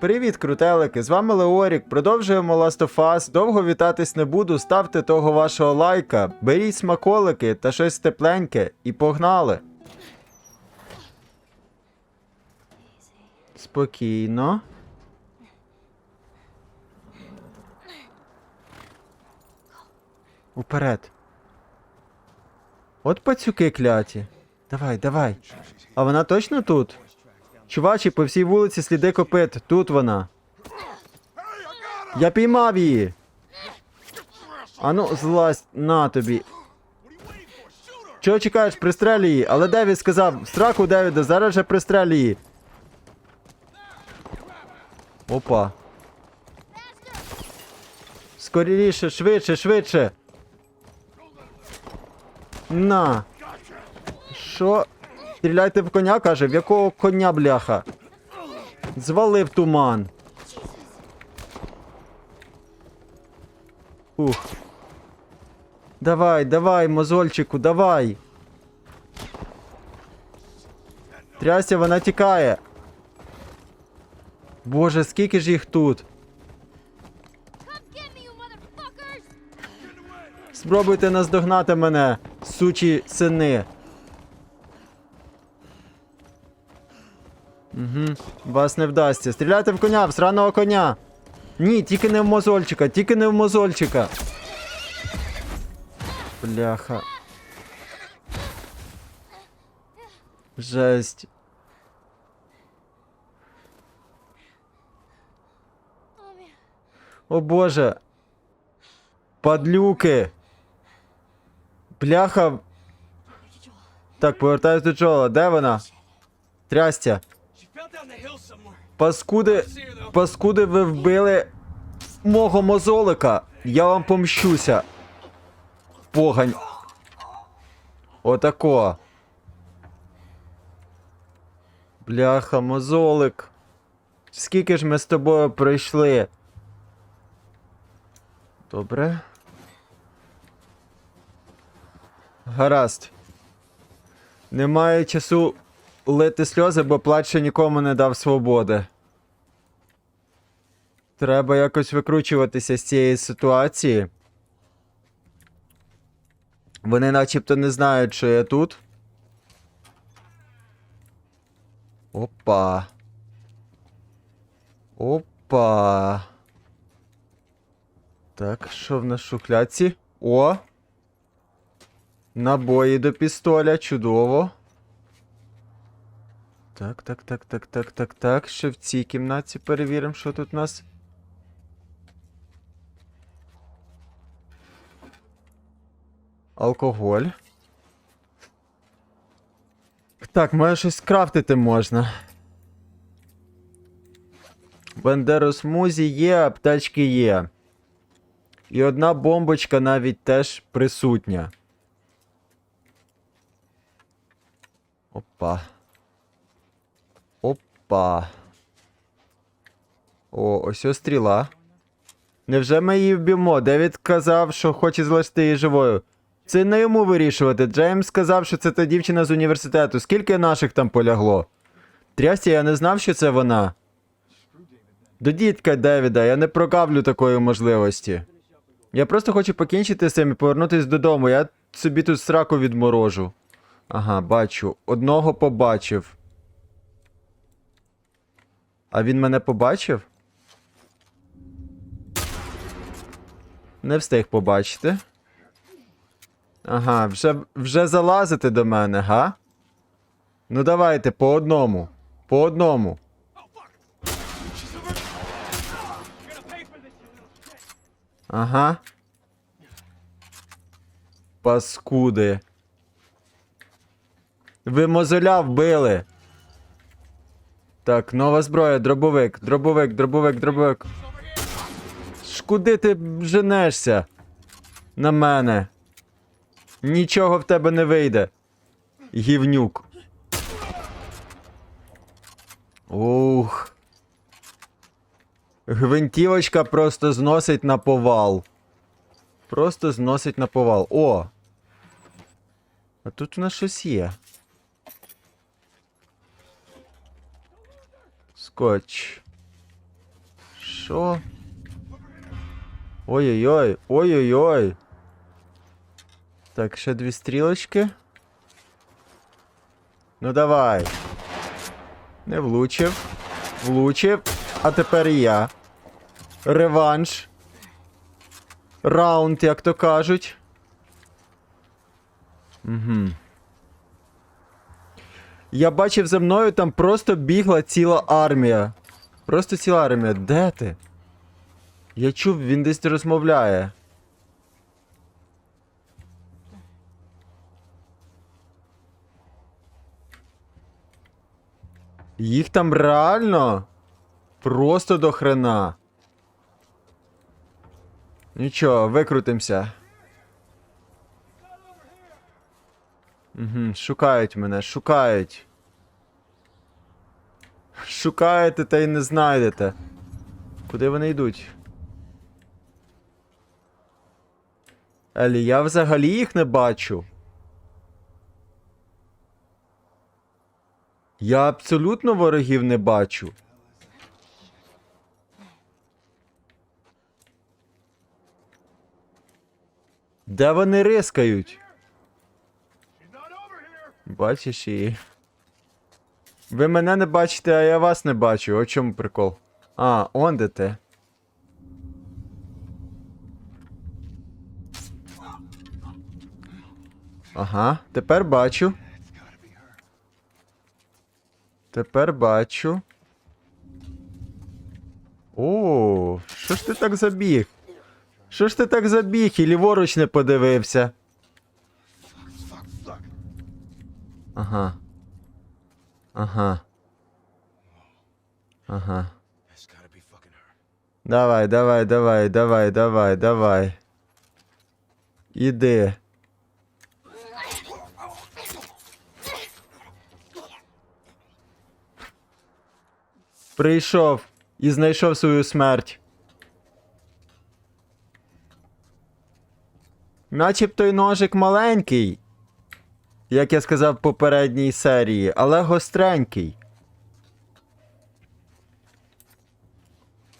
Привіт, крутелики! З вами Леорік. Продовжуємо Last of Us. Довго вітатись не буду. Ставте того вашого лайка, беріть смаколики та щось тепленьке і погнали. Спокійно. Уперед. От пацюки кляті. Давай, давай. А вона точно тут? Чувачі, по всій вулиці сліди копит. Тут вона. Я піймав її. Ану, злазь, на тобі. Чого чекаєш, пристрель її? Але Девід сказав, страху Девіда, зараз же пристрель її. Опа. Скоріше, швидше, швидше. На. Що? Стріляйте в коня, каже, в якого коня бляха? Звалив туман. Ух. Давай, давай, мозольчику, давай. Тряся, вона тікає. Боже, скільки ж їх тут? Спробуйте наздогнати мене, сучі сини. Вас не вдасться. Стріляйте в коня, в сраного коня. Ні, тільки не в мозольчика, тільки не в мозольчика. Бляха. Жесть. О боже. Падлюки. Бляха. Так, повертаюсь до Джола. Де вона? Трястя. Паскуди. Паскуди, ви вбили мого мозолика. Я вам помщуся. Погань. Отако. Бляха, мозолик. Скільки ж ми з тобою пройшли? Добре. Гаразд. Немає часу лити сльози, бо плач нікому не дав свободи. Треба якось викручуватися з цієї ситуації. Вони начебто не знають, що я тут. Опа. Опа. Так, що в нас шухляці? О! Набої до пістоля, чудово. Так, так, так, так, так, так, так. Ще в цій кімнаті перевіримо, що тут у нас. Алкоголь. Так, може щось скрафтити можна. Бандеру смузі є, аптечки є. І одна бомбочка навіть теж присутня. Опа. Опа. О, ось ось стріла. Невже ми її вб'ємо? Девід казав, що хоче залишити її живою. Це не йому вирішувати. Джеймс сказав, що це та дівчина з університету. Скільки наших там полягло? Трясті, я не знав, що це вона. До дітка Девіда, я не прокавлю такої можливості. Я просто хочу покінчити з цим і повернутися додому. Я собі тут сраку відморожу. Ага, бачу. Одного побачив. А він мене побачив? Не встиг побачити. Ага, вже, вже залазите до мене, га? Ну давайте, по одному. По одному. Ага. Паскуди. Ви мозоля вбили. Так, нова зброя, дробовик, дробовик, дробовик, дробовик. Куди ти женешся? На мене. Нічого в тебе не вийде. Гівнюк. Ух. Гвинтівочка просто зносить на повал. Просто зносить на повал. О! А тут у нас щось є. Скотч. Що? Ой-ой-ой, ой-ой-ой. Так, ще дві стрілочки. Ну давай. Не влучив. Влучив. А тепер і я. Реванш. Раунд, як то кажуть. Угу. Я бачив за мною там просто бігла ціла армія. Просто ціла армія. Де ти? Я чув, він десь розмовляє. Їх там реально просто до хрена. Нічого, викрутимся. Угу, шукають мене, шукають. Шукаєте та й не знайдете. Куди вони йдуть? Елі, я взагалі їх не бачу. Я абсолютно ворогів не бачу. Де вони рискають? Бачиш її. Ви мене не бачите, а я вас не бачу. О чому прикол? А, он де ти. Ага, тепер бачу. Тепер бачу. О, що ж ти так забіг? Що ж ти так забіг і ліворуч не подивився? Ага. Ага. Ага. Давай, давай, давай, давай, давай, давай. Іди. Прийшов і знайшов свою смерть. Начебто й ножик маленький, як я сказав в попередній серії, але гостренький.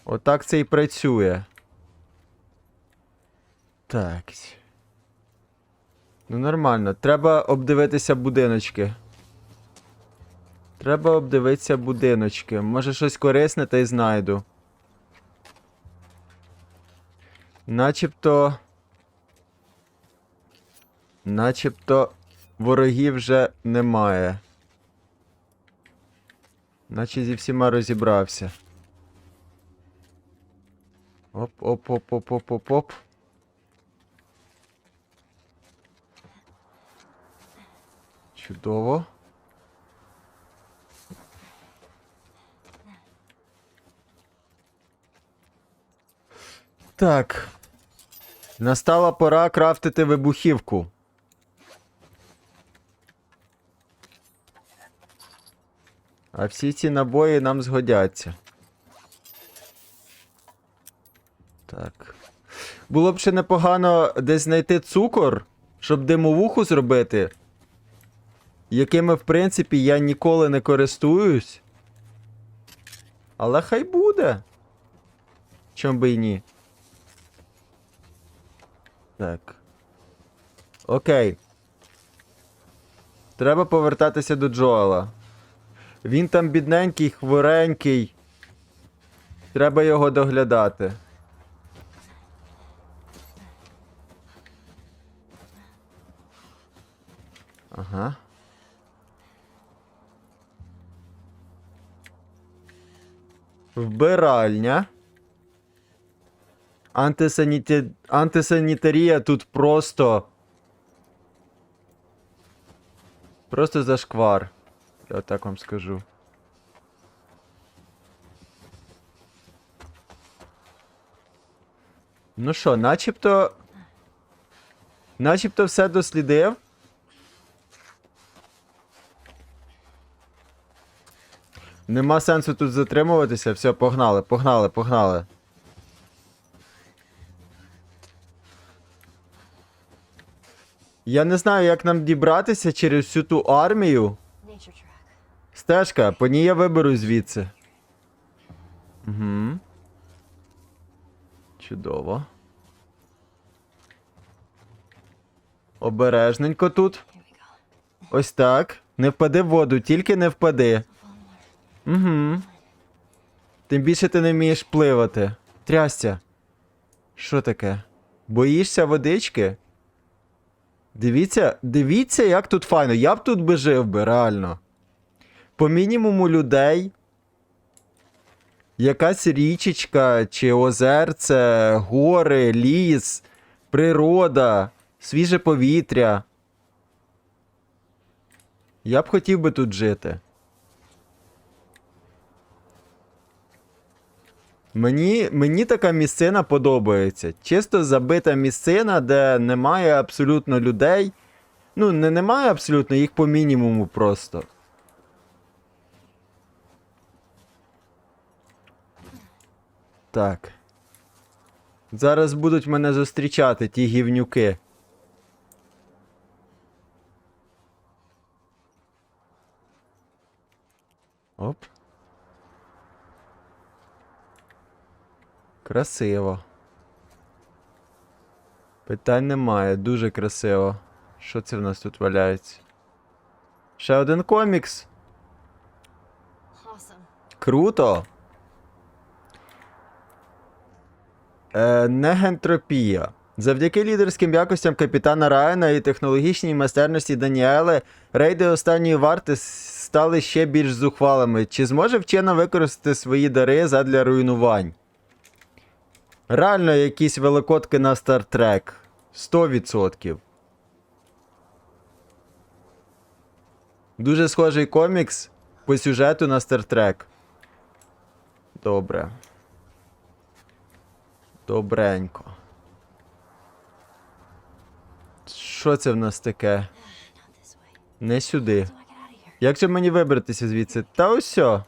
Отак це і працює. Так. Ну нормально. Треба обдивитися будиночки. Треба обдивитися будиночки. Може щось корисне та й знайду. Начебто. Начебто ворогів вже немає. Наче зі всіма розібрався. Оп, оп, оп, оп, оп, оп, оп. Чудово. Так. Настала пора крафтити вибухівку. А всі ці набої нам згодяться. Так. Було б ще непогано десь знайти цукор, щоб димовуху зробити. Якими, в принципі, я ніколи не користуюсь. Але хай буде. Чом би й ні. Так. Окей. Треба повертатися до Джоела. Він там бідненький, хворенький. Треба його доглядати. Ага. Вбиральня. Антисаніті... Антисанітарія тут просто. Просто зашквар. Я так вам скажу. Ну що, начебто. Начебто все дослідив. Нема сенсу тут затримуватися. Все, погнали, погнали, погнали. Я не знаю, як нам дібратися через всю ту армію. Стежка, по ній я виберу звідси. Угу. Чудово. Обережненько тут. Ось так. Не впади в воду, тільки не впади. Угу. Тим більше ти не вмієш пливати. Трясся. Що таке? Боїшся водички? Дивіться, дивіться, як тут файно. Я б тут би жив би, реально. По мінімуму людей. Якась річечка чи озерце, гори, ліс, природа, свіже повітря. Я б хотів би тут жити. Мені, мені така місцина подобається. Чисто забита місцина, де немає абсолютно людей. Ну, не немає абсолютно, їх по мінімуму просто. Так. Зараз будуть мене зустрічати ті гівнюки. Оп. Красиво. Питань немає, дуже красиво. Що це в нас тут валяється? Ще один комікс. Круто. Е, негентропія. Завдяки лідерським якостям капітана Райана і технологічній майстерності Даніели, рейди останньої варти стали ще більш зухвалими. Чи зможе вчена використати свої дари задля руйнувань? Реально якісь великодки на Стартрек. 100%. Дуже схожий комікс по сюжету на Стартрек. Добре. Добренько. Що це в нас таке? Не сюди. Як же мені вибратися звідси? Та ось. сьо.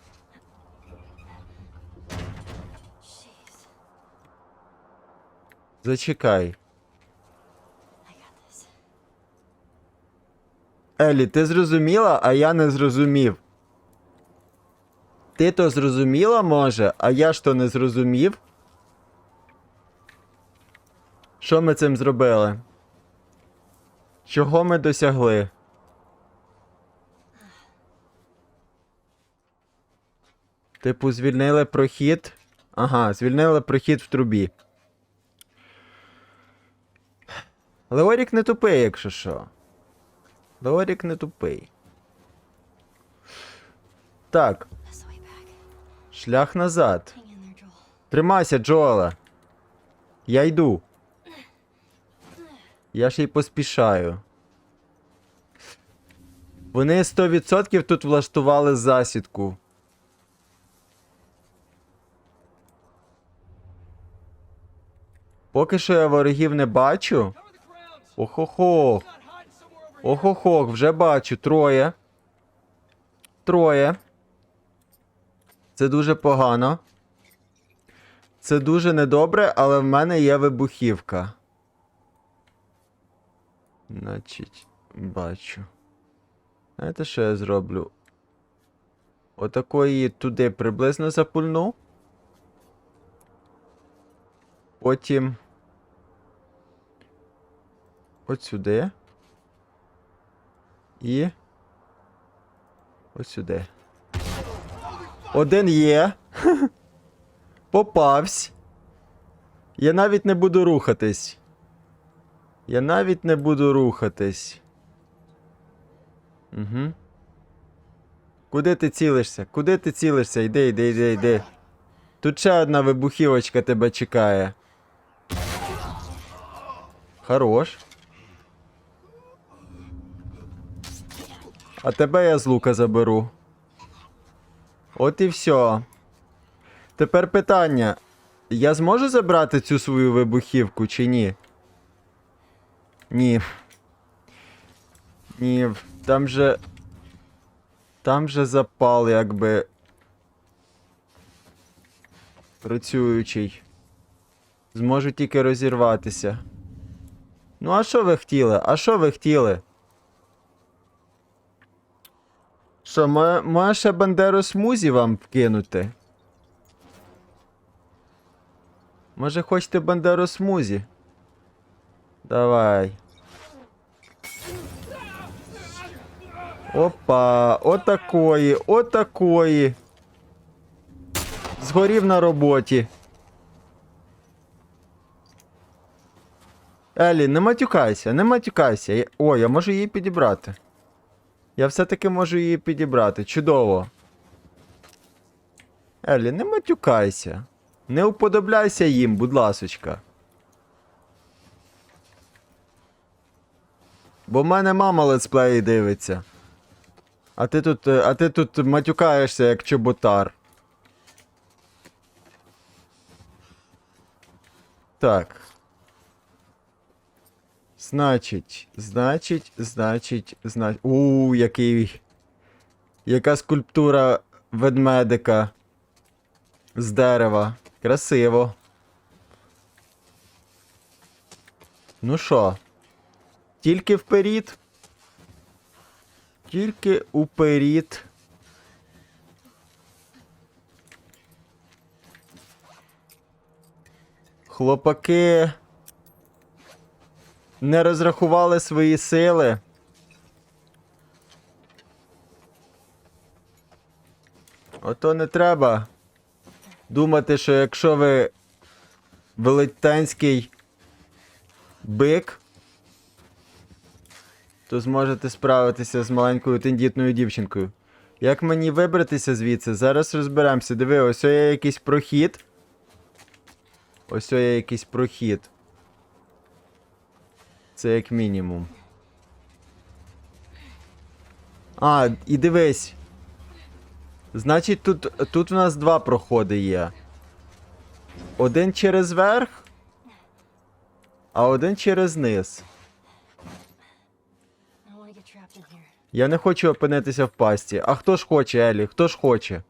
Jeez. Зачекай. Елі, ти зрозуміла, а я не зрозумів. Ти то зрозуміла, може, а я ж то не зрозумів. Що ми цим зробили? Чого ми досягли? Типу, звільнили прохід. Ага, звільнили прохід в трубі. Леорік не тупий, якщо що. Леорік не тупий. Так, шлях назад. Тримайся, Джоеле. Я йду. Я ще й поспішаю. Вони 100% тут влаштували засідку. Поки що я ворогів не бачу. Cover the grounds. Охо-хо. Not hiding somewhere over here. Охо-хо, вже бачу. Троє. Троє. Це дуже погано. Це дуже недобре, але в мене є вибухівка. Значить, бачу. Знаєте, що я зроблю? Отакої туди приблизно запульну. Потім. От сюди. І. Ось сюди. Один є. Попавсь. Я навіть не буду рухатись. Я навіть не буду рухатись. Угу. Куди ти цілишся? Куди ти цілишся? Йди, йди, йди, йди. Тут ще одна вибухівочка тебе чекає. Хорош. А тебе я з лука заберу. От і все. Тепер питання. Я зможу забрати цю свою вибухівку чи ні? Ні. Ні, там же. Там же запал, якби. Працюючий. Зможу тільки розірватися. Ну, а що ви хотіли? А що ви хотіли? Що, мо- може ще Бандеру смузі вам вкинути? Може хочете бандеру смузі? Давай. Опа, отакої, отакої. Згорів на роботі. Елі, не матюкайся, не матюкайся. О, я можу її підібрати. Я все-таки можу її підібрати. Чудово. Елі, не матюкайся. Не уподобляйся їм, будь ласочка. Бо в мене мама летсплеї дивиться. А ти тут. е, А ти тут матюкаєшся як чоботар. Так. Значить, значить, значить, значить. У, який. Яка скульптура ведмедика з дерева. Красиво. Ну що? Тільки вперід. Тільки уперед. Хлопаки не розрахували свої сили. Ото не треба думати, що якщо ви велетенський бик, то зможете справитися з маленькою тендітною дівчинкою. Як мені вибратися звідси? Зараз розберемося. Диви, ось є якийсь прохід. Ось є якийсь прохід. Це як мінімум. А, і дивись. Значить, тут, тут у нас два проходи є. Один через верх, а один через низ. Я не хочу опинитися в пасті. А хто ж хоче, Елі? Хто ж хоче?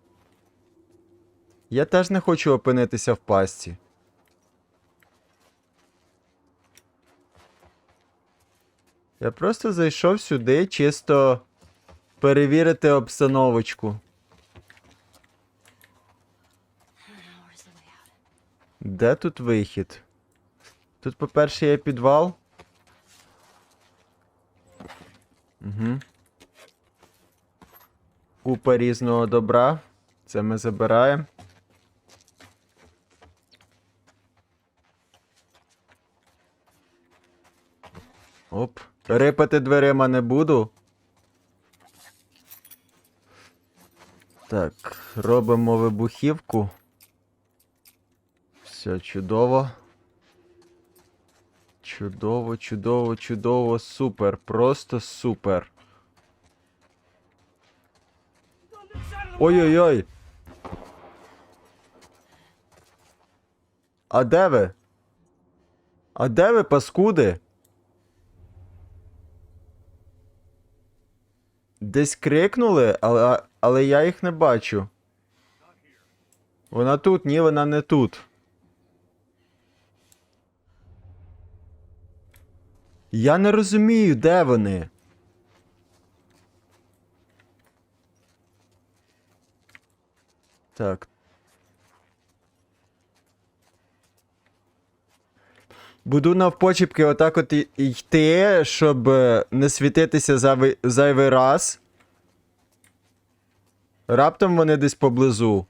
Я теж не хочу опинитися в пасті. Я просто зайшов сюди чисто перевірити обстановочку. Де тут вихід? Тут, по-перше, є підвал. Угу. Купа різного добра. Це ми забираємо. Оп. Рипати дверима не буду. Так, робимо вибухівку. Все чудово. Чудово, чудово, чудово, супер. Просто супер. Ой-ой-ой. А де ви? А де ви, паскуди? Десь крикнули, але, але я їх не бачу. Вона тут, ні, вона не тут. Я не розумію, де вони. Так. Буду навпочіпки отак от йти, щоб е, не світитися зайвий, зайвий раз. Раптом вони десь поблизу.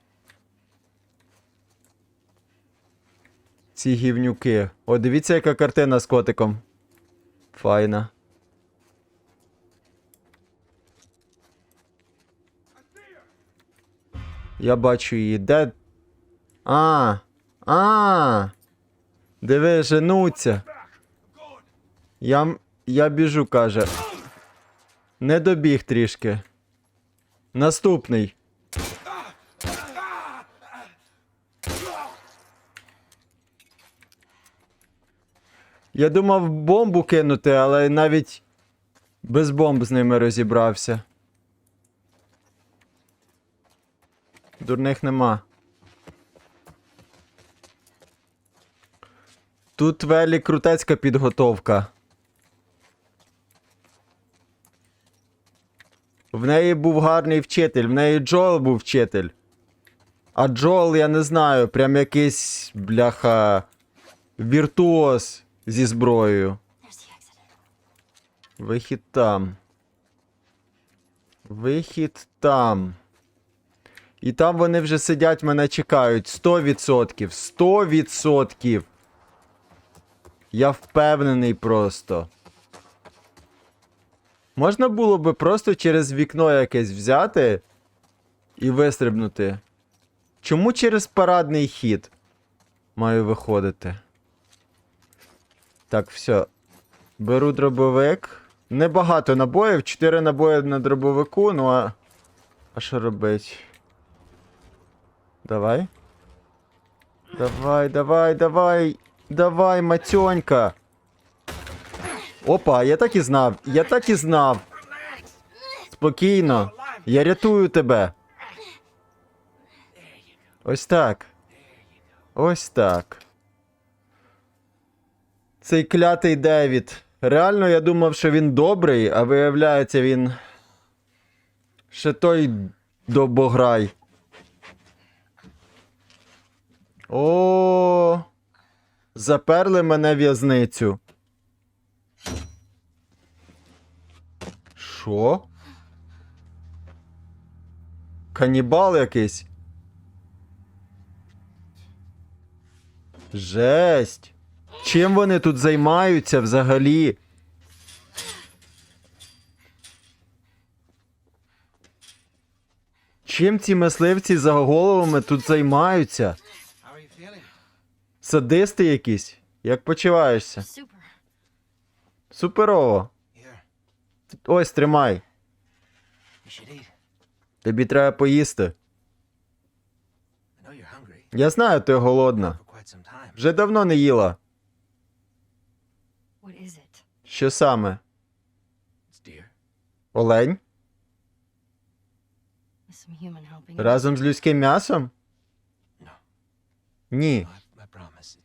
Ці гівнюки. О, дивіться, яка картина з котиком. Файна. Я бачу її. Де. А. А. Диви, женуться. Я, я біжу, каже. Не добіг трішки. Наступний. Я думав бомбу кинути, але навіть без бомб з ними розібрався. Дурних нема. Тут велі крутецька підготовка. В неї був гарний вчитель, в неї Джоел був вчитель. А Джоел, я не знаю, прям якийсь бляха Віртуоз зі зброєю. Вихід там. Вихід там. І там вони вже сидять, мене чекають. 100%. 100%. Я впевнений просто. Можна було би просто через вікно якесь взяти і вистрибнути. Чому через парадний хід маю виходити? Так, все. Беру дробовик. Небагато набоїв, 4 набої на дробовику, ну а. А що робить? Давай. Давай, давай, давай. Давай, матьонька. Опа, я так і знав. Я так і знав. Спокійно. Я рятую тебе. Ось так. Ось так. Цей клятий Девід. Реально, я думав, що він добрий, а виявляється, він. Ще той добограй. О. Заперли мене в'язницю. Що? Канібал якийсь. Жесть. Чим вони тут займаються взагалі? Чим ці мисливці за головами тут займаються? Садисти якісь? Як почуваєшся? Суперово. Ось тримай. Тобі треба поїсти. Я знаю, ти голодна. Вже давно не їла. Що саме? Олень? Разом з людським м'ясом? Ні.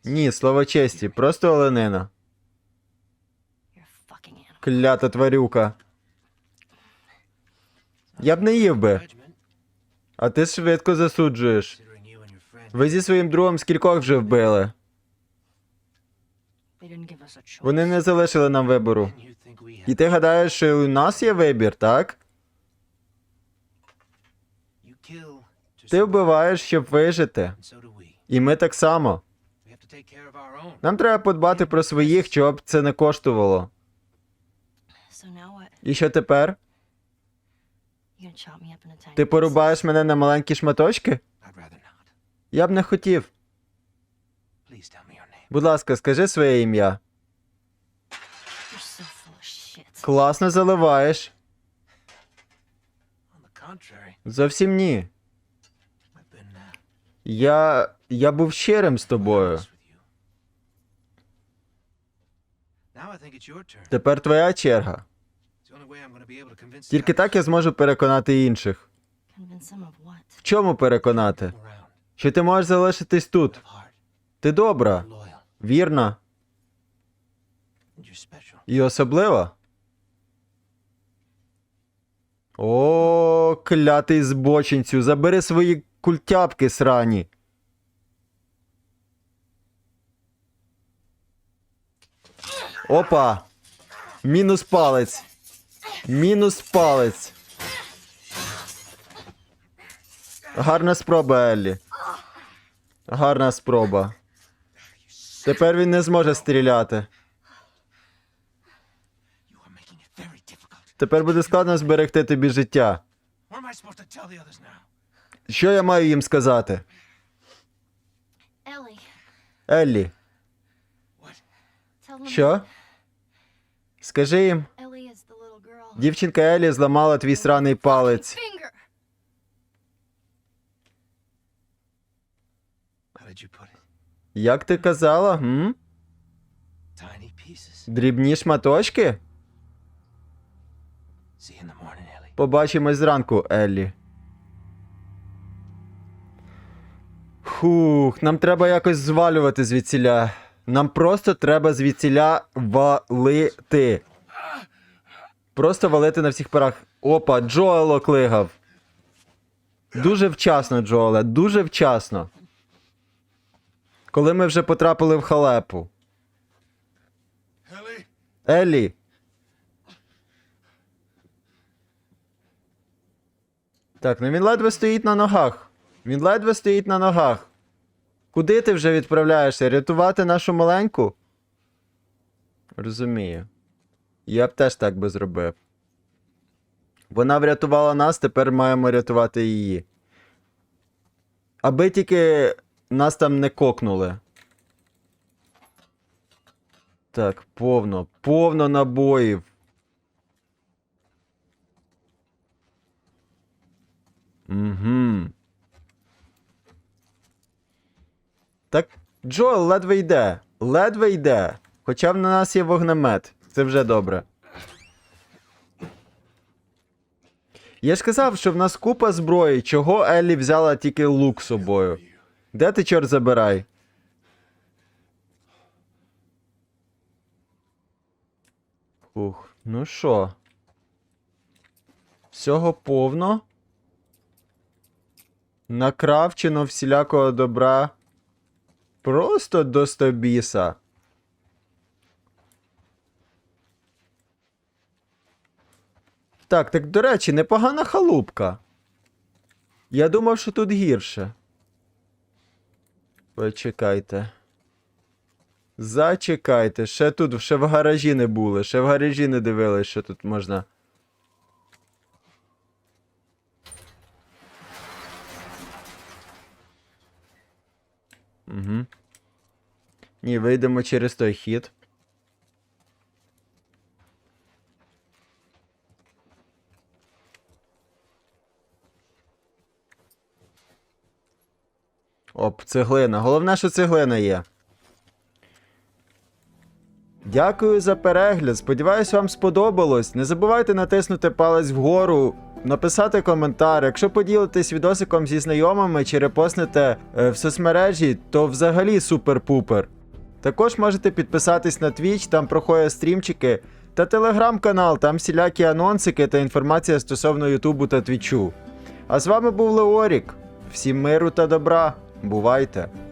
Ні, слово честі, просто оленина. Клята тварюка. Я б не їв би, а ти швидко засуджуєш. Ви зі своїм другом скількох вже вбили. Вони не залишили нам вибору. І ти гадаєш, що у нас є вибір, так? Ти вбиваєш, щоб вижити. І ми так само. Нам треба подбати про своїх, чого б це не коштувало. І що тепер? Ти порубаєш мене на маленькі шматочки? Я б не хотів. Будь ласка, скажи своє ім'я. Класно заливаєш. Зовсім ні. Uh, Я. Я був щирим з тобою. Тепер твоя черга. Тільки так я зможу переконати інших. В чому переконати? Що ти можеш залишитись тут? Ти добра, вірна і особлива. О, клятий збочинцю, забери свої культяпки срані. Опа! Мінус палець. Мінус палець. Гарна спроба, Еллі. Гарна спроба. Тепер він не зможе стріляти. Тепер буде складно зберегти тобі життя. Що я маю їм сказати? Еллі, що? Скажи їм, дівчинка Еллі зламала твій сраний палець. Як ти казала? М? Дрібні шматочки? Побачимось зранку, Еллі. Хух, нам треба якось звалювати звідсіля. Нам просто треба звідсіля валити. Просто валити на всіх парах. Опа, Джоел оклигав. Дуже вчасно, Джоеле, дуже вчасно. Коли ми вже потрапили в халепу. Еллі. Так, ну він ледве стоїть на ногах. Він ледве стоїть на ногах. Куди ти вже відправляєшся? Рятувати нашу маленьку? Розумію. Я б теж так би зробив. Вона врятувала нас, тепер маємо рятувати її. Аби тільки нас там не кокнули. Так, повно, повно набоїв. Угу. Так, Джоел ледве йде. Ледве йде. Хоча в нас є вогнемет. Це вже добре. Я ж казав, що в нас купа зброї. Чого Еллі взяла тільки лук з собою? Де ти чорт забирай? Ух, ну що? Всього повно. Накравчено всілякого добра. Просто до стобіса. Так, так до речі, непогана халупка. Я думав, що тут гірше. Почекайте. Зачекайте, ще тут, ще в гаражі не були, ще в гаражі не дивились, що тут можна. Угу. Ні, вийдемо через той хід. Оп, цеглина. Головне, що цеглина є. Дякую за перегляд. Сподіваюсь, вам сподобалось. Не забувайте натиснути палець вгору, написати коментар. Якщо поділитесь відосиком зі знайомими чи репостнете е, в соцмережі, то взагалі супер-пупер. Також можете підписатись на Twitch, там проходять стрімчики, та телеграм-канал, там всілякі анонсики та інформація стосовно Ютубу та Твічу. А з вами був Леорік. Всім миру та добра. Бувайте!